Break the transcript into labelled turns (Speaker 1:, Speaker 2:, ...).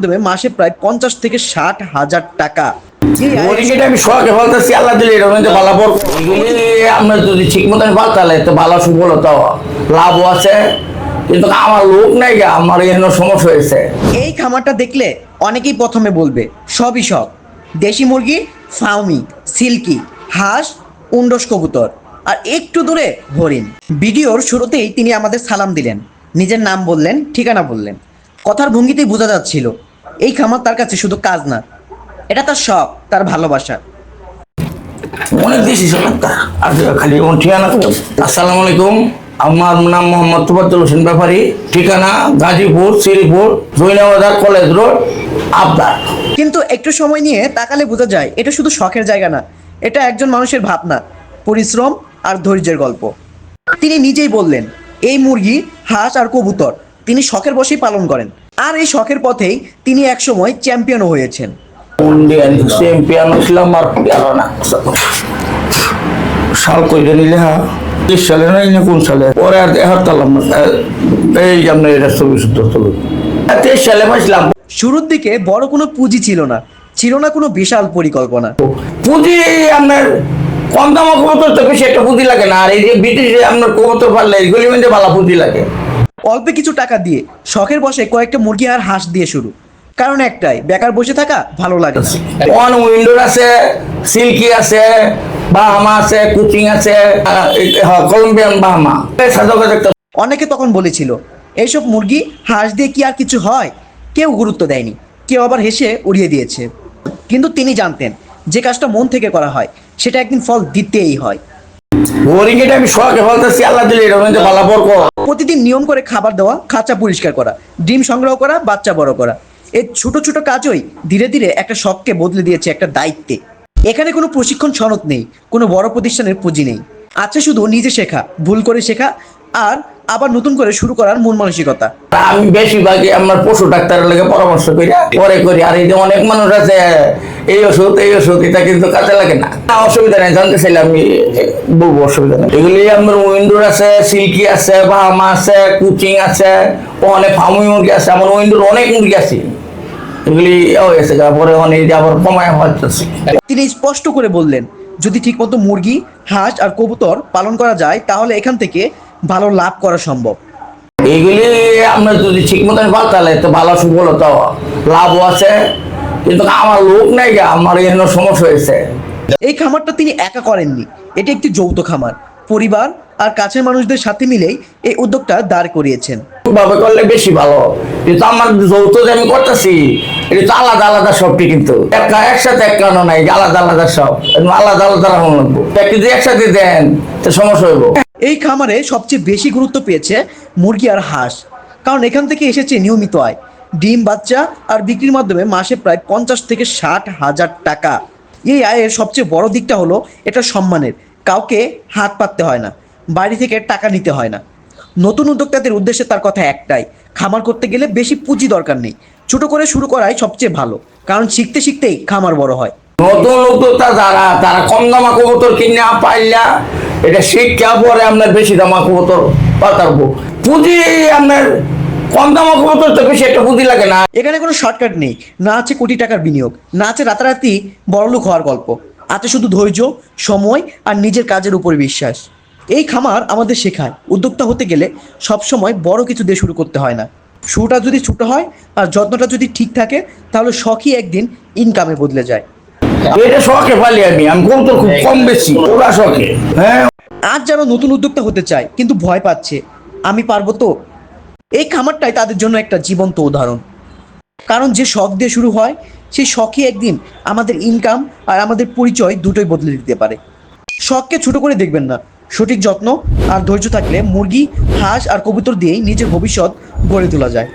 Speaker 1: মাধ্যমে মাসে প্রায় পঞ্চাশ থেকে ষাট হাজার টাকা।
Speaker 2: আমি শখে বলতেছি আল্লাহ দিলে এর মধ্যে ভালো পর আমরা যদি ঠিক মতন তো ভালো সুফলতা লাভও আছে কিন্তু আমার লোক নাই গা আমার এখানে সমস্যা হয়েছে।
Speaker 1: এই খামারটা দেখলে অনেকেই প্রথমে বলবে সবই সব। দেশি মুরগি ফাউমি সিল্কি হাঁস উন্ডস কবুতর আর একটু দূরে হরিণ। ভিডিওর শুরুতেই তিনি আমাদের সালাম দিলেন নিজের নাম বললেন ঠিকানা বললেন। কথার ভঙ্গিতেই বোঝা যাচ্ছিল এই খামার তার কাছে শুধু কাজ না এটা তার শখ তার ভালোবাসা।
Speaker 2: অনেক আর খালি আমার ঠিকানা আসসালামু আলাইকুম আমার নাম মোহাম্মদ তুফাতুল হোসেন ব্যাপারী ঠিকানা গাজীপুর শ্রীপুর জৈনাবাজার কলেজ রোড আবদার।
Speaker 1: কিন্তু একটু সময় নিয়ে তাকালে বোঝা যায় এটা শুধু শখের জায়গা না এটা একজন মানুষের ভাবনা পরিশ্রম আর ধৈর্যের গল্প। তিনি নিজেই বললেন এই মুরগি হাঁস আর কবুতর তিনি শখের বসেই পালন করেন। আর এই শখের পথেই তিনি একসময় চ্যাম্পিয়নও হয়েছেন।
Speaker 2: ইন্ডিয়ান চ্যাম্পিয়ন ছিলাম আর না সাল কইরে নিলে হ্যাঁ তেইশ সালে না কোন সালে? পরে আর হারতালাম না এই এটা ছবি শুদ্ধ ছবি। তেইশ সালে পাইছিলাম
Speaker 1: শুরুর দিকে বড় কোনো পুঁজি ছিল না ছিল না কোনো বিশাল পরিকল্পনা।
Speaker 2: পুঁজি আপনার কম দামা কবুতর তো বেশি একটা পুঁজি লাগে না আর এই যে ব্রিটিশ আপনার কবুতর পারলে এইগুলি মধ্যে ভালো পুঁজি লাগে।
Speaker 1: অল্প কিছু টাকা দিয়ে শখের বসে কয়েকটা মুরগি আর হাঁস দিয়ে শুরু। কারণ একটাই বেকার বসে থাকা ভালো লাগে না।
Speaker 2: ওয়ান উইন্ডোর আছে সিল্কি আছে বাহামা আছে কুচিং আছে কলম্বিয়ান বাহামা
Speaker 1: অনেকে তখন বলেছিল এইসব মুরগি হাঁস দিয়ে কি আর কিছু হয়? কেউ গুরুত্ব দেয়নি। কেউ আবার হেসে উড়িয়ে দিয়েছে। কিন্তু তিনি জানতেন যে কাজটা মন থেকে করা হয় সেটা একদিন ফল দিতেই হয়।
Speaker 2: বোরিংটা আমি শখে বলতেছি আল্লাহ দিলে মধ্যে ভালো পর
Speaker 1: প্রতিদিন নিয়ম করে খাবার দেওয়া, খাঁচা পরিষ্কার করা, ডিম সংগ্রহ করা, বাচ্চা বড় করা। এই ছোট ছোট কাজই ধীরে ধীরে একটা শখকে বদলে দিয়েছে একটা দায়িত্বে। এখানে কোনো প্রশিক্ষণ সনদ নেই, কোনো বড় প্রতিষ্ঠানের পুঁজি নেই। আছে শুধু নিজে শেখা, ভুল করে শেখা, আর আবার নতুন করে শুরু করার মন মানসিকতা।
Speaker 2: আমি বেশিরভাগই আমার পশু ডাক্তারের লাগে পরামর্শ করি পরে করি। আর এই যে অনেক মানুষ আছে এই ওষুধ এই ওষুধ এটা কিন্তু কাজে লাগে না। অসুবিধা নেই জানতে চাইলে আমি বলব অসুবিধা নেই। এগুলি আমার উইন্ডোর আছে সিল্কি আছে বাহামা আছে কুচিং আছে অনেক ফার্মি মুরগি আছে আমার উইন্ডোর অনেক মুরগি আছে। এগুলি পরে অনেক আবার কমায় হচ্ছে।
Speaker 1: তিনি স্পষ্ট করে বললেন যদি ঠিকমতো মুরগি হাঁস আর কবুতর পালন করা যায় তাহলে এখান থেকে ভালো লাভ করা সম্ভব।
Speaker 2: এইগুলি আপনার যদি ঠিক মতন পাল্টালে তো ভালো সুফলতা লাভও আছে কিন্তু আমার লোক নাই আমার এখানে সমস্যা হয়েছে।
Speaker 1: এই খামারটা তিনি একা করেননি। এটি একটি যৌথ খামার। পরিবার আর কাছের মানুষদের সাথে মিলেই এই উদ্যোগটা দাঁড় করিয়েছেন।
Speaker 2: ভাবে করলে বেশি ভালো। কিন্তু আমার যৌথ যে আমি করতেছি এটা তো আলাদা আলাদা সবটি কিন্তু। একা একসাথে এক কারণ নাই আলাদা আলাদা সব। আলাদা আলাদা রাখুন লাগবো। একটু একসাথে দেন তো সমস্যা হইব।
Speaker 1: এই খামারে সবচেয়ে বেশি গুরুত্ব পেয়েছে মুরগি আর হাঁস। কারণ এখান থেকে এসেছে নিয়মিত আয়। ডিম, বাচ্চা আর বিক্রির মাধ্যমে মাসে প্রায় পঞ্চাশ থেকে ষাট হাজার টাকা। এই আয়ের সবচেয়ে বড় দিকটা হলো এটা সম্মানের। কাউকে হাত পাততে হয় না, বাড়ি থেকে টাকা নিতে হয় না। নতুন উদ্যোক্তাদের উদ্দেশ্যে তার কথা একটাই, খামার করতে গেলে বেশি পুঁজি দরকার নেই। ছোট করে শুরু করাই সবচেয়ে ভালো, কারণ শিখতে শিখতেই খামার বড় হয়।
Speaker 2: নতুন উদ্যোক্তা যারা, তারা কম দামা কবুতর কিনে পাইলা এটা শিক্ষা পরে আপনার বেশি দামা কবুতর পাতারবো। পুঁজি আপনার কম দামা কবুতর তো বেশি একটা পুঁজি লাগে না।
Speaker 1: এখানে কোনো শর্টকাট নেই। না আছে কোটি টাকার বিনিয়োগ না আছে রাতারাতি বড়লোক হওয়ার গল্প। আছে শুধু ধৈর্য সময় আর নিজের কাজের উপর বিশ্বাস। এই খামার আমাদের শেখায় উদ্যোক্তা হতে গেলে সবসময় বড় কিছু দিয়ে শুরু করতে হয় না। শুরুটা যদি ছোট হয় আর যত্নটা যদি ঠিক থাকে তাহলে শখই একদিন ইনকামে বদলে যায়।
Speaker 2: এটা শখে পালি আমি আমি কবুতর খুব কম বেশি ওরা শখে। হ্যাঁ
Speaker 1: আজ যারা নতুন উদ্যোক্তা হতে চায়, কিন্তু ভয় পাচ্ছে। আমি পারব তো? এই খামারটাই তাদের জন্য একটা জীবন্ত উদাহরণ। কারণ যে শখ দিয়ে শুরু হয়, সেই শখই একদিন আমাদের ইনকাম আর আমাদের পরিচয় দুটোই বদলে দিতে পারে। শখকে ছোট করে দেখবেন না। সঠিক যত্ন আর ধৈর্য থাকলে মুরগি, হাঁস আর কবুতর দিয়েই নিজের ভবিষ্যৎ গড়ে তোলা যায়।